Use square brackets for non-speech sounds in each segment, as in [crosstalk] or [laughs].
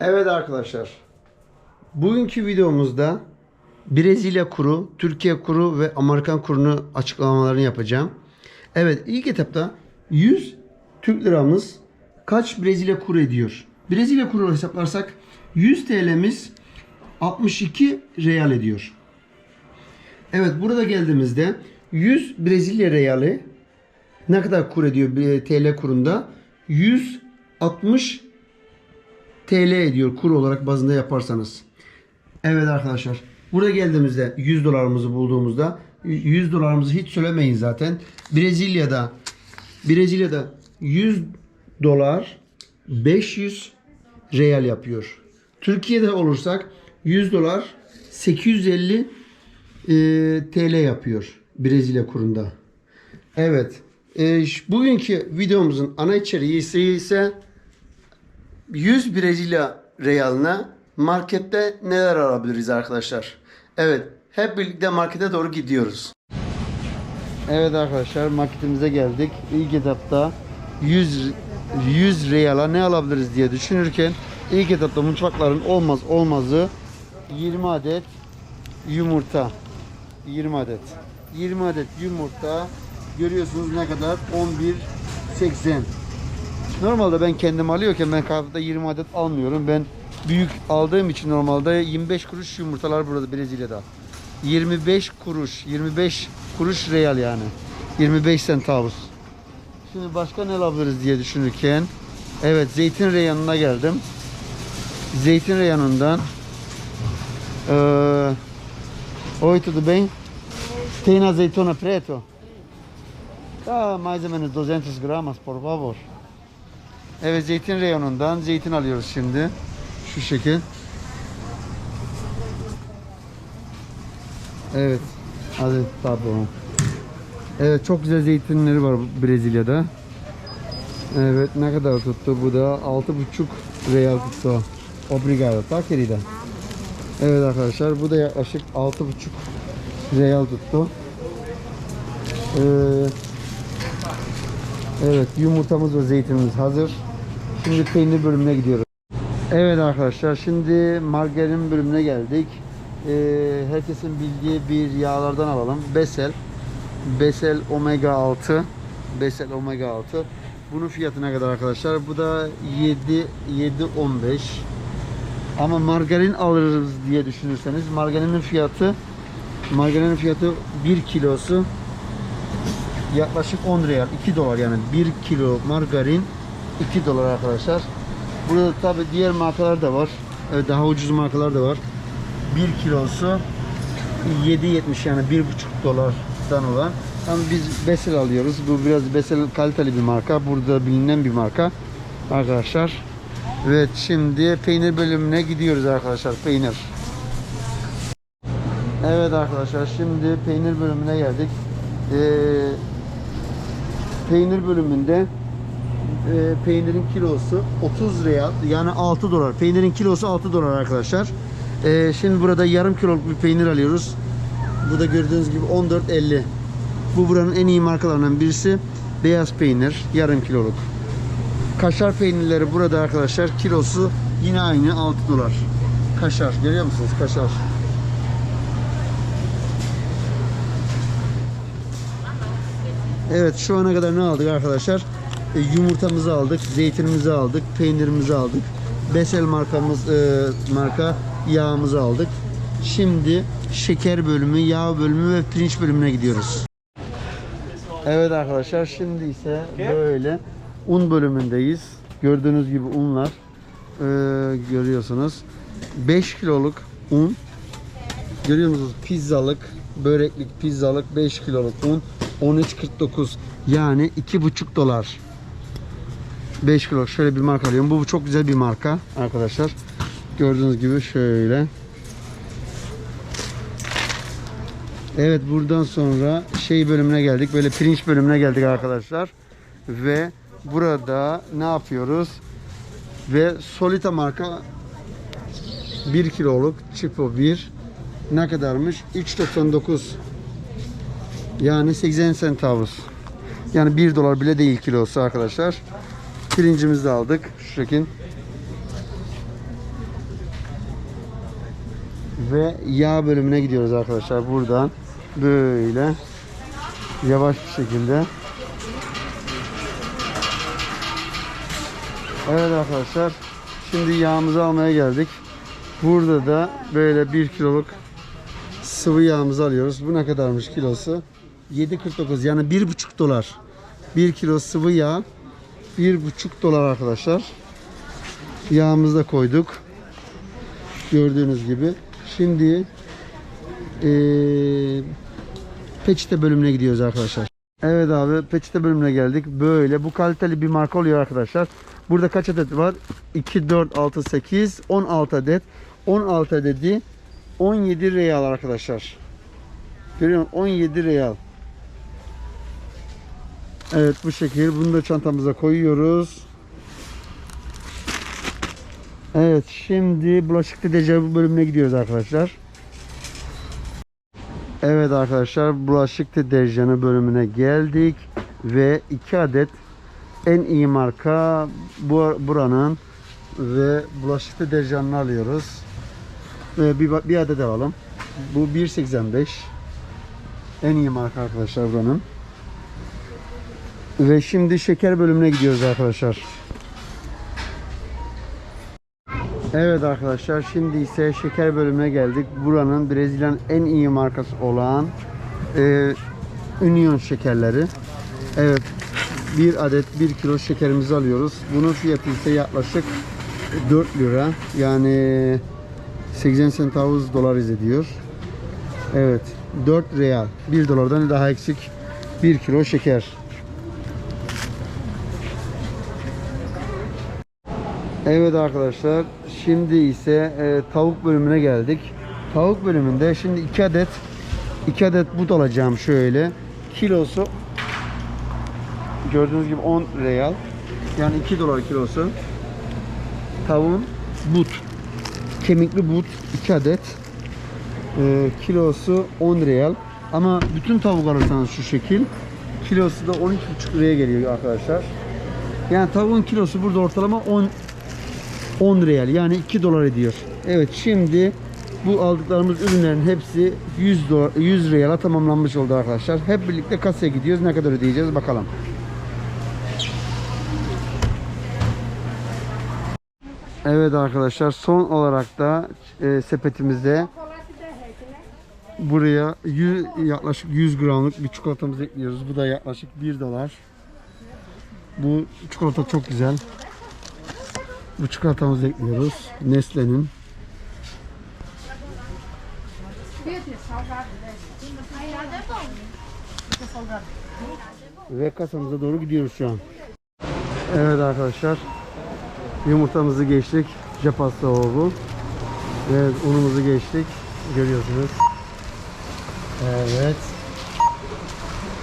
Evet arkadaşlar. Bugünkü videomuzda Brezilya kuru, Türkiye kuru ve Amerikan kurunu açıklamalarını yapacağım. Evet ilk etapta 100 Türk liramız kaç Brezilya kuru ediyor? Brezilya kuru hesaplarsak 100 TL'miz 62 real ediyor. Evet burada geldiğimizde 100 Brezilya reali ne kadar kur ediyor bir TL kurunda? 160 TL ediyor kur olarak bazında yaparsanız. Evet arkadaşlar. Burada geldiğimizde 100 dolarımızı bulduğumuzda 100 dolarımızı hiç söylemeyin zaten. Brezilya'da Brezilya'da 100 dolar 500 real yapıyor. Türkiye'de olursak 100 dolar 850 e, TL yapıyor Brezilya kurunda. Evet. E, bugünkü videomuzun ana içeriği ise 100 Brezilya realine markette neler alabiliriz arkadaşlar? Evet, hep birlikte markete doğru gidiyoruz. Evet arkadaşlar, marketimize geldik. İlk etapta 100 100 reala ne alabiliriz diye düşünürken ilk etapta mutfakların olmaz olmazı 20 adet yumurta. 20 adet. 20 adet yumurta görüyorsunuz ne kadar? 11.80. Normalde ben kendim alıyorken ben kahvede 20 adet almıyorum. Ben büyük aldığım için normalde 25 kuruş yumurtalar burada Brezilya'da. 25 kuruş, 25 kuruş real yani. 25 centavos. Şimdi başka ne alabiliriz diye düşünürken evet zeytin reyanına geldim. Zeytin reyanından eee Oi, tudo bem? Tem preto? Tá mais ou menos 200 gramas por favor. Evet zeytin reyonundan zeytin alıyoruz şimdi. Şu şekil. Evet. Hadi pardon. Evet çok güzel zeytinleri var Brezilya'da. Evet ne kadar tuttu bu da 6,5 real tuttu. Obrigado, tá querida? Evet arkadaşlar bu da yaklaşık 6,5 real tuttu. Ee, evet yumurtamız ve zeytinimiz hazır. Şimdi peynir bölümüne gidiyoruz. Evet arkadaşlar şimdi margarin bölümüne geldik. Ee, herkesin bildiği bir yağlardan alalım. Besel. Besel Omega 6. Besel Omega 6. Bunun fiyatı ne kadar arkadaşlar? Bu da 7 7.15. Ama margarin alırız diye düşünürseniz margarinin fiyatı margarinin fiyatı 1 kilosu yaklaşık 10 real 2 dolar yani 1 kilo margarin 2 dolar arkadaşlar. Burada tabi diğer markalar da var. Evet, daha ucuz markalar da var. 1 kilosu 7.70 yani 1,5 dolardan olan. Ama biz Besel alıyoruz. Bu biraz Besel kaliteli bir marka. Burada bilinen bir marka. Arkadaşlar. Evet şimdi peynir bölümüne gidiyoruz arkadaşlar. Peynir. Evet arkadaşlar şimdi peynir bölümüne geldik. Ee, peynir bölümünde e, peynirin kilosu 30 real yani 6 dolar. Peynirin kilosu 6 dolar arkadaşlar. Ee, şimdi burada yarım kiloluk bir peynir alıyoruz. Bu da gördüğünüz gibi 14.50. Bu buranın en iyi markalarından birisi. Beyaz peynir yarım kiloluk. Kaşar peynirleri burada arkadaşlar kilosu yine aynı 6 dolar. Kaşar görüyor musunuz kaşar? Evet şu ana kadar ne aldık arkadaşlar? E, yumurtamızı aldık, zeytinimizi aldık, peynirimizi aldık. Besel markamız e, marka yağımızı aldık. Şimdi şeker bölümü, yağ bölümü ve pirinç bölümüne gidiyoruz. Evet arkadaşlar şimdi ise böyle un bölümündeyiz. Gördüğünüz gibi unlar e, görüyorsunuz. 5 kiloluk un. Görüyor musunuz? Pizzalık, böreklik pizzalık 5 kiloluk un. 13.49 yani 2,5 dolar. 5 kilo şöyle bir marka alıyorum. Bu çok güzel bir marka arkadaşlar. Gördüğünüz gibi şöyle. Evet buradan sonra şey bölümüne geldik. Böyle pirinç bölümüne geldik arkadaşlar. Ve burada ne yapıyoruz? Ve Solita marka 1 kiloluk Çipo 1 ne kadarmış? 3.99 yani 80 centavos. Yani 1 dolar bile değil kilosu arkadaşlar. Pirincimizi de aldık. Şu şekil. Ve yağ bölümüne gidiyoruz arkadaşlar. Buradan böyle yavaş bir şekilde. Evet arkadaşlar. Şimdi yağımızı almaya geldik. Burada da böyle 1 kiloluk sıvı yağımızı alıyoruz. Bu ne kadarmış kilosu? 7.49 yani 1,5 dolar. 1 kilo sıvı yağ 1,5 dolar arkadaşlar. Yağımızı da koyduk. Gördüğünüz gibi. Şimdi eee peçete bölümüne gidiyoruz arkadaşlar. Evet abi peçete bölümüne geldik. Böyle bu kaliteli bir marka oluyor arkadaşlar. Burada kaç adet var? 2, 4, 6, 8, 16 adet. 16 adedi 17 real arkadaşlar. Görüyor musun? 17 real. Evet bu şekil. Bunu da çantamıza koyuyoruz. Evet şimdi bulaşık deterjanı bölümüne gidiyoruz arkadaşlar. Evet arkadaşlar bulaşık deterjanı bölümüne geldik ve 2 adet en iyi marka bu buranın ve bulaşık deterjanını alıyoruz. Ve bir, bir adet alalım. Bu 1.85 en iyi marka arkadaşlar buranın. Ve şimdi şeker bölümüne gidiyoruz arkadaşlar. Evet arkadaşlar şimdi ise şeker bölümüne geldik. Buranın Brezilya'nın en iyi markası olan e, Union şekerleri. Evet bir adet 1 kilo şekerimizi alıyoruz. Bunun fiyatı ise yaklaşık 4 lira. Yani 80 centavos dolar ediyor. Evet 4 real. 1 dolardan daha eksik 1 kilo şeker. Evet arkadaşlar şimdi ise e, tavuk bölümüne geldik. Tavuk bölümünde şimdi 2 adet 2 adet but alacağım şöyle. Kilosu gördüğünüz gibi 10 real. Yani 2 dolar kilosu. Tavuğun but. Kemikli but 2 adet. E, kilosu 10 real. Ama bütün tavuk alırsanız şu şekil kilosu da 12,5 liraya geliyor arkadaşlar. Yani tavuğun kilosu burada ortalama 10 10 real yani 2 dolar ediyor. Evet şimdi bu aldıklarımız ürünlerin hepsi 100 dolar 100 reala tamamlanmış oldu arkadaşlar. Hep birlikte kasaya gidiyoruz. Ne kadar ödeyeceğiz bakalım. Evet arkadaşlar son olarak da e, sepetimizde buraya 100, yaklaşık 100 gramlık bir çikolatamızı ekliyoruz. Bu da yaklaşık 1 dolar. Bu çikolata çok güzel. Bu çikolatamızı ekliyoruz. Nestle'nin. Ve kasamıza doğru gidiyoruz şu an. Evet arkadaşlar. Yumurtamızı geçtik. Japasta o bu. Ve unumuzu geçtik. Görüyorsunuz. Evet.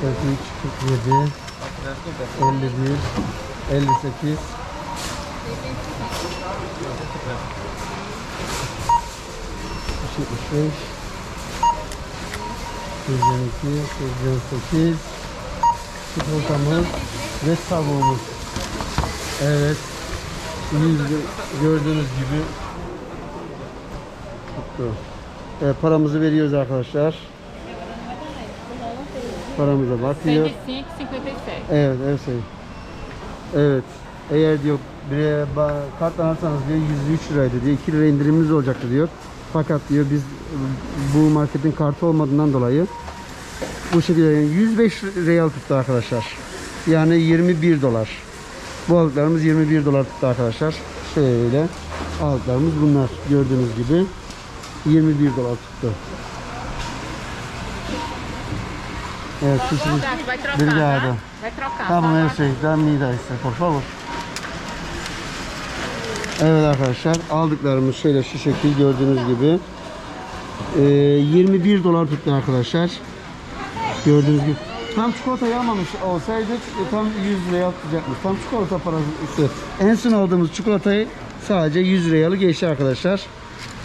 43, 47, 51, 58, 75 82 88 çikolatamız ve tavuğumuz evet gördüğünüz gibi tuttu. Evet, paramızı veriyoruz arkadaşlar paramıza bakıyor 105, 56. Evet, evet. Evet. Eğer diyor bir karttan alırsanız diyor 103 liraydı diyor. 2 lira indirimimiz olacaktı diyor. Fakat diyor biz bu marketin kartı olmadığından dolayı bu şekilde yani 105 real tuttu arkadaşlar. Yani 21 dolar. Bu aldıklarımız 21 dolar tuttu arkadaşlar. Şöyle aldıklarımız bunlar gördüğünüz gibi 21 dolar tuttu. Evet, Obrigado. tá? Vai trocar. Tamam her şey. Dá-me da ise, por favor. Evet arkadaşlar aldıklarımız şöyle şu şekil gördüğünüz gibi. Ee, 21 dolar tuttu arkadaşlar. Gördüğünüz gibi. Tam çikolatayı almamış olsaydık e, tam 100 liraya tutacakmış. Tam çikolata parası. En son aldığımız çikolatayı sadece 100 lirayalı geçti arkadaşlar.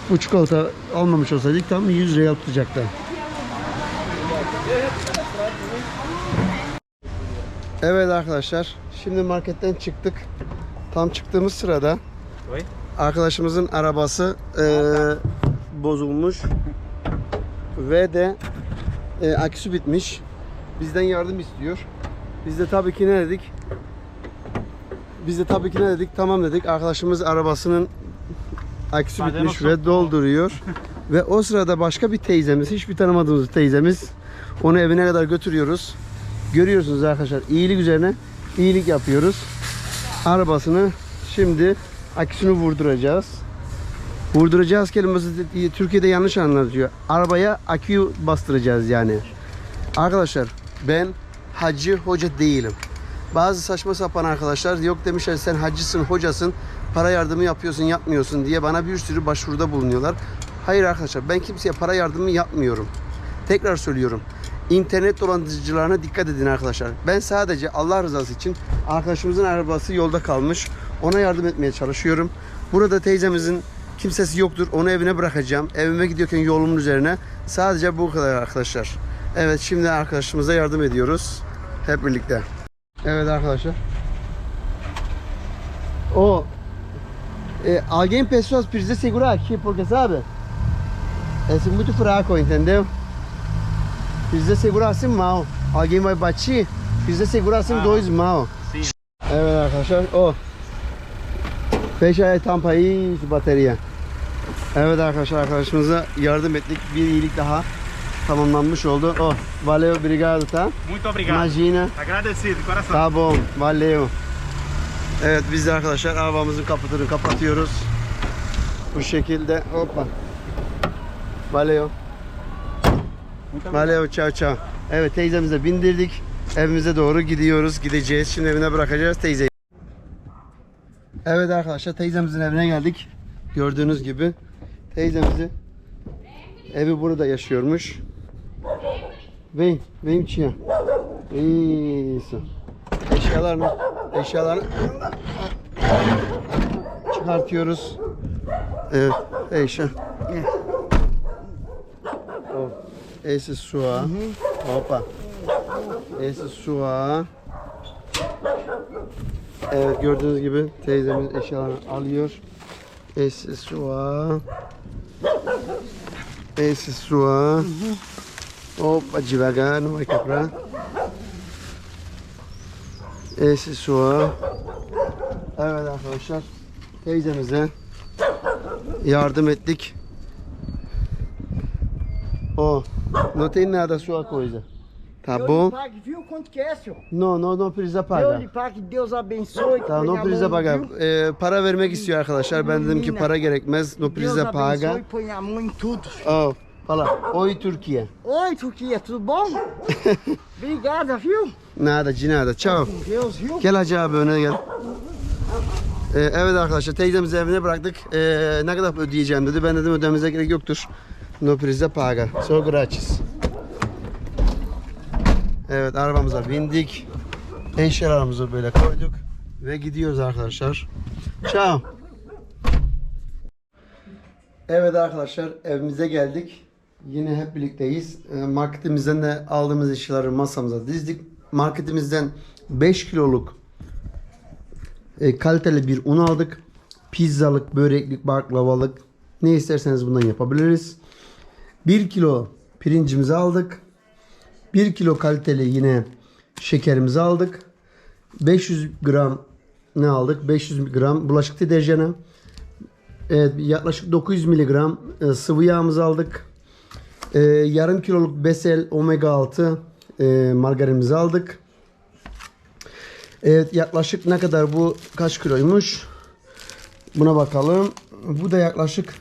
Bu çikolata almamış olsaydık tam 100 liraya tutacaktı. Evet arkadaşlar, şimdi marketten çıktık. Tam çıktığımız sırada. Arkadaşımızın arabası eee, bozulmuş ve de e, aküsü bitmiş. Bizden yardım istiyor. Biz de tabii ki ne dedik? Biz de tabii ki ne dedik? Tamam dedik. Arkadaşımız arabasının aküsü bitmiş ve dolduruyor. [laughs] ve o sırada başka bir teyzemiz, hiçbir tanımadığımız teyzemiz onu evine kadar götürüyoruz. Görüyorsunuz arkadaşlar iyilik üzerine iyilik yapıyoruz. Arabasını şimdi aküsünü vurduracağız. Vurduracağız kelimesi de- Türkiye'de yanlış anlatıyor. Arabaya aküyü bastıracağız yani. Arkadaşlar ben hacı hoca değilim. Bazı saçma sapan arkadaşlar yok demişler sen hacısın hocasın para yardımı yapıyorsun yapmıyorsun diye bana bir sürü başvuruda bulunuyorlar. Hayır arkadaşlar ben kimseye para yardımı yapmıyorum. Tekrar söylüyorum. İnternet dolandırıcılarına dikkat edin arkadaşlar. Ben sadece Allah rızası için arkadaşımızın arabası yolda kalmış. Ona yardım etmeye çalışıyorum. Burada teyzemizin kimsesi yoktur. Onu evine bırakacağım. Evime gidiyorken yolumun üzerine. Sadece bu kadar arkadaşlar. Evet şimdi arkadaşımıza yardım ediyoruz. Hep birlikte. Evet arkadaşlar. O eh, alguém pessoas precisa segurar aqui porque sabe? É muito fraco, entendeu? Precisa segurar assim mal. Alguém vai bater, precisa segurar assim Ah. dois mal. Sim. Evet arkadaşlar o. Fecha a tampa şu bateria. Evet arkadaşlar arkadaşımıza yardım ettik. Bir iyilik daha tamamlanmış oldu. Oh, valeu, obrigado, tá? Muito obrigado. Imagina. Agradecido, de coração. Tá bom, valeu. Evet biz de arkadaşlar arabamızın kaputunu kapatıyoruz. Bu şekilde hoppa. Valeu. Valeu, ciao ciao. Evet teyzemize bindirdik. Evimize doğru gidiyoruz. Gideceğiz. Şimdi evine bırakacağız teyzeyi. Evet arkadaşlar teyzemizin evine geldik. Gördüğünüz gibi. Teyzemizi evi burada yaşıyormuş. Vem, vem tia. Isso. Eşyalarını, eşyalarını çıkartıyoruz. Evet, eşya. Oh. Esse sua. Opa. Esse sua. Evet gördüğünüz gibi teyzemiz eşyalarını alıyor. Esse sua. Esse sua. Opa, devagar, não vai quebrar. Esse sua. Evet arkadaşlar. Teyzemize yardım ettik. Ó, não tem nada a sua coisa. Tá Deus bom? pague, viu quanto que é, senhor? Não, não, não precisa Deus pagar. lhe pague, Deus abençoe. Tá, não precisa pagar. Ee, para vermek istiyor arkadaşlar. Ben dedim ki para gerekmez. Não Deus precisa pagar. abençoe, põe a mão em tudo. Ó, fala. Oi Türkiye. Oi, Turquia, tudo bom? [laughs] Obrigada, viu? Nada, de nada. Com Deus, viu? Gel Hacı abi öne gel. Ee, evet arkadaşlar teyzemizi evine bıraktık. Ee, ne kadar ödeyeceğim dedi. Ben dedim ödememize gerek yoktur. No precisa paga. So gratis. Evet arabamıza bindik. Eşyalarımızı böyle koyduk. Ve gidiyoruz arkadaşlar. Ciao. Evet arkadaşlar evimize geldik. Yine hep birlikteyiz. Ee, Marketimizden de aldığımız eşyaları masamıza dizdik. Marketimizden 5 kiloluk e, kaliteli bir un aldık. Pizzalık, böreklik, baklavalık ne isterseniz bundan yapabiliriz. 1 kilo pirincimizi aldık. 1 kilo kaliteli yine şekerimizi aldık. 500 gram ne aldık? 500 gram bulaşık deterjanı. Evet, yaklaşık 900 miligram e, sıvı yağımızı aldık. E, yarım kiloluk Besel omega 6 e, margarinimizi aldık. Evet yaklaşık ne kadar bu kaç kiloymuş? Buna bakalım. Bu da yaklaşık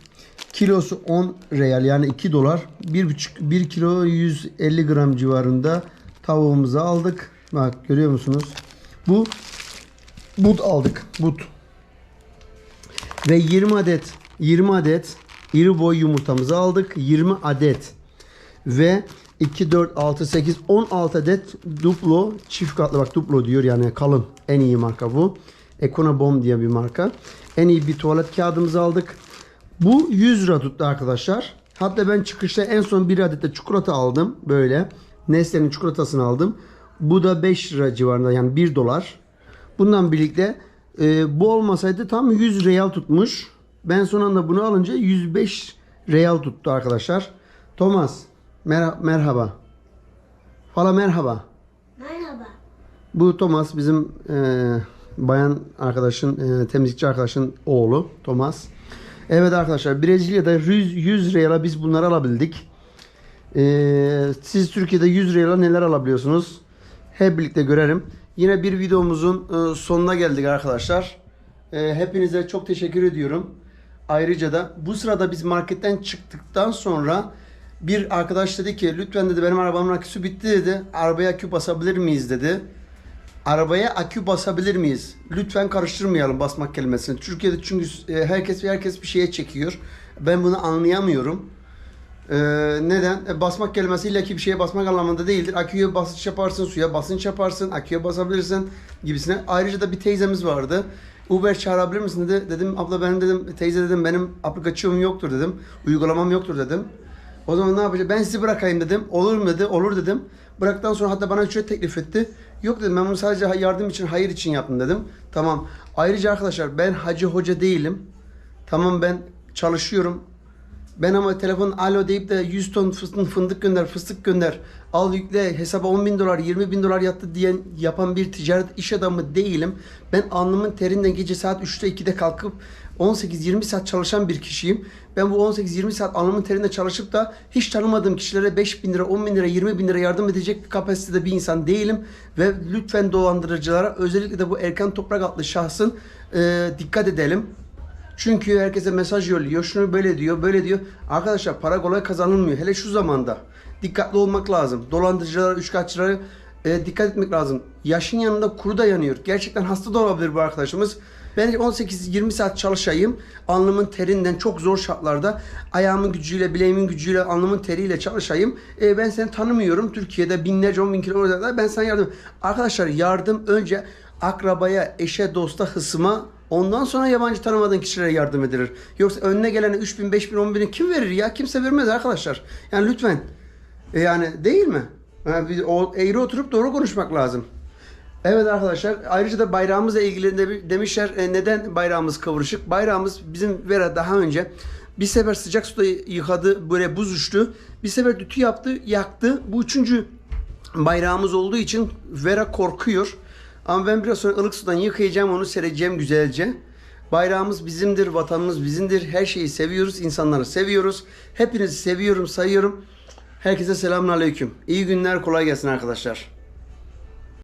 kilosu 10 real yani 2 dolar. 1,5 1 kilo 150 gram civarında tavuğumuzu aldık. Bak görüyor musunuz? Bu but aldık. But. Ve 20 adet 20 adet iri boy yumurtamızı aldık. 20 adet ve 2, 4, 6, 8, 16 adet duplo çift katlı bak duplo diyor yani kalın en iyi marka bu. Econobom diye bir marka. En iyi bir tuvalet kağıdımızı aldık. Bu 100 lira tuttu arkadaşlar. Hatta ben çıkışta en son bir adet de çikolata aldım böyle. Nestle'nin çikolatasını aldım. Bu da 5 lira civarında yani 1 dolar. Bundan birlikte e, bu olmasaydı tam 100 real tutmuş. Ben son anda bunu alınca 105 real tuttu arkadaşlar. Thomas mer- merhaba. Fala merhaba. Merhaba. Bu Thomas bizim e, bayan arkadaşın, e, temizlikçi arkadaşın oğlu Thomas. Evet arkadaşlar Brezilya'da 100, 100 reala biz bunları alabildik. E, siz Türkiye'de 100 reala neler alabiliyorsunuz? Hep birlikte görelim. Yine bir videomuzun e, sonuna geldik arkadaşlar. E, hepinize çok teşekkür ediyorum. Ayrıca da bu sırada biz marketten çıktıktan sonra bir arkadaş dedi ki lütfen dedi benim arabamın aküsü bitti dedi. Arabaya akü basabilir miyiz dedi. Arabaya akü basabilir miyiz? Lütfen karıştırmayalım basmak kelimesini. Türkiye'de çünkü e, herkes herkes bir şeye çekiyor. Ben bunu anlayamıyorum. Ee, neden? E, basmak kelimesi illa ki bir şeye basmak anlamında değildir. Aküye basınç yaparsın, suya basınç yaparsın, aküye basabilirsin gibisine. Ayrıca da bir teyzemiz vardı. Uber çağırabilir misin dedi. Dedim abla benim dedim teyze dedim benim aplikasyonum yoktur dedim. Uygulamam yoktur dedim. O zaman ne yapacağım? Ben sizi bırakayım dedim. Olur mu dedi. Olur dedim. Bıraktıktan sonra hatta bana ücret teklif etti. Yok dedim ben bunu sadece yardım için, hayır için yaptım dedim. Tamam. Ayrıca arkadaşlar ben hacı hoca değilim. Tamam ben çalışıyorum. Ben ama telefon alo deyip de 100 ton fıstık, fındık gönder, fıstık gönder. Al yükle hesaba 10 bin dolar, 20 bin dolar yattı diyen yapan bir ticaret iş adamı değilim. Ben alnımın terinden gece saat 3'te 2'de kalkıp 18-20 saat çalışan bir kişiyim. Ben bu 18-20 saat alnımın terinde çalışıp da hiç tanımadığım kişilere 5 bin lira, 10 bin lira, 20 bin lira yardım edecek bir kapasitede bir insan değilim. Ve lütfen dolandırıcılara özellikle de bu Erkan Toprak adlı şahsın e, dikkat edelim. Çünkü herkese mesaj yolluyor. Şunu böyle diyor, böyle diyor. Arkadaşlar para kolay kazanılmıyor. Hele şu zamanda. Dikkatli olmak lazım. Dolandırıcılara, üçkağıtçılara e, dikkat etmek lazım. Yaşın yanında kuru da yanıyor. Gerçekten hasta da olabilir bu arkadaşımız. Ben 18-20 saat çalışayım. Alnımın terinden çok zor şartlarda ayağımın gücüyle, bileğimin gücüyle, alnımın teriyle çalışayım. E, ben seni tanımıyorum. Türkiye'de binlerce, on bin kilometrede ben sana yardım. Arkadaşlar yardım önce akrabaya, eşe, dosta, hısıma Ondan sonra yabancı tanımadığın kişilere yardım edilir. Yoksa önüne gelene 3 bin, 5 bin, 10 bini kim verir ya? Kimse vermez arkadaşlar. Yani lütfen. E yani değil mi? Yani o eğri oturup doğru konuşmak lazım. Evet arkadaşlar ayrıca da bayrağımızla ilgili de demişler e, neden bayrağımız kıvırcık? Bayrağımız bizim Vera daha önce bir sefer sıcak suda yıkadı böyle buz uçtu. Bir sefer ütü yaptı yaktı. Bu üçüncü bayrağımız olduğu için Vera korkuyor. Ama ben biraz sonra ılık sudan yıkayacağım onu sereceğim güzelce. Bayrağımız bizimdir, vatanımız bizimdir. Her şeyi seviyoruz, insanları seviyoruz. Hepinizi seviyorum, sayıyorum. Herkese selamun aleyküm. İyi günler, kolay gelsin arkadaşlar.